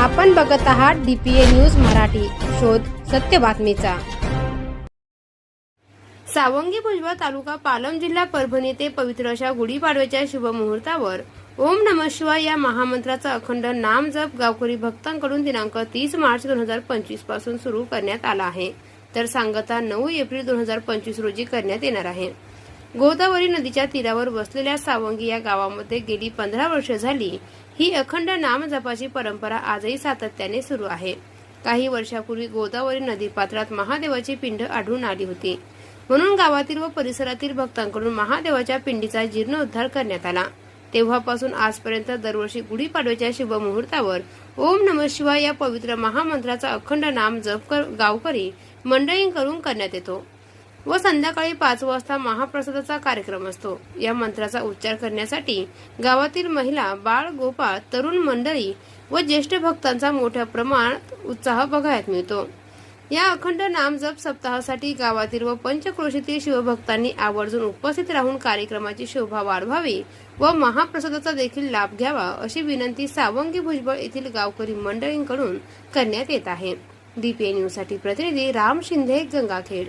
आपण बघत आहात डीपीए न्यूज मराठी. शोध सत्य बातमीचा. सावंगी भुजबळ तालुका पालम जिल्हा परभणी ते पवित्र अशा गुढीपाडव्याच्या शुभमुहूर्तावर ओम नम शिवाय या महामंत्राचा अखंड नाम जप गावकरी भक्तांकडून दिनांक तीस मार्च दोन हजार पंचवीसपासून सुरू करण्यात आला आहे. तर सांगता नऊ एप्रिल दोन हजार पंचवीस रोजी करण्यात येणार आहे. गोदावरी नदीच्या तीरावर वसलेल्या सावंगी या गावामध्ये गेली पंधरा वर्ष झाली. ही अखंड नामजपाची परंपरा आजही सातत्याने सुरू आहे. काही वर्षापूर्वी गोदावरी नदीपात्रात महादेवाची पिंड आढळून आली होती. म्हणून गावातील व परिसरातील भक्तांकडून महादेवाच्या पिंडीचा जीर्णोद्धार करण्यात आला. तेव्हापासून आजपर्यंत दरवर्षी गुढीपाडव्याच्या शुभमुहूर्तावर ओम नम शिवाय या पवित्र महामंत्राचा अखंड नाम जप कर- गावकरी मंडळींकडून करण्यात येतो. व संध्याकाळी पाच वाजता महाप्रसादाचा कार्यक्रम असतो. या मंत्राचा उच्चार करण्यासाठी गावातील महिला बाळ गोपाळ तरुण मंडळी व ज्येष्ठ भक्तांचा मोठ्या प्रमाणात उत्साह बघायला मिळतो. या अखंड नाम जप सप्ताहासाठी गावातील व पंचक्रोशीतील शिवभक्तांनी आवर्जून उपस्थित राहून कार्यक्रमाची शोभा वाढवावी व महाप्रसादाचा देखील लाभ घ्यावा अशी विनंती सावंगी भुजबळ येथील गावकरी मंडळींकडून करण्यात येत आहे. डीपीए न्यूजसाठी प्रतिनिधी राम शिंदे गंगाखेड.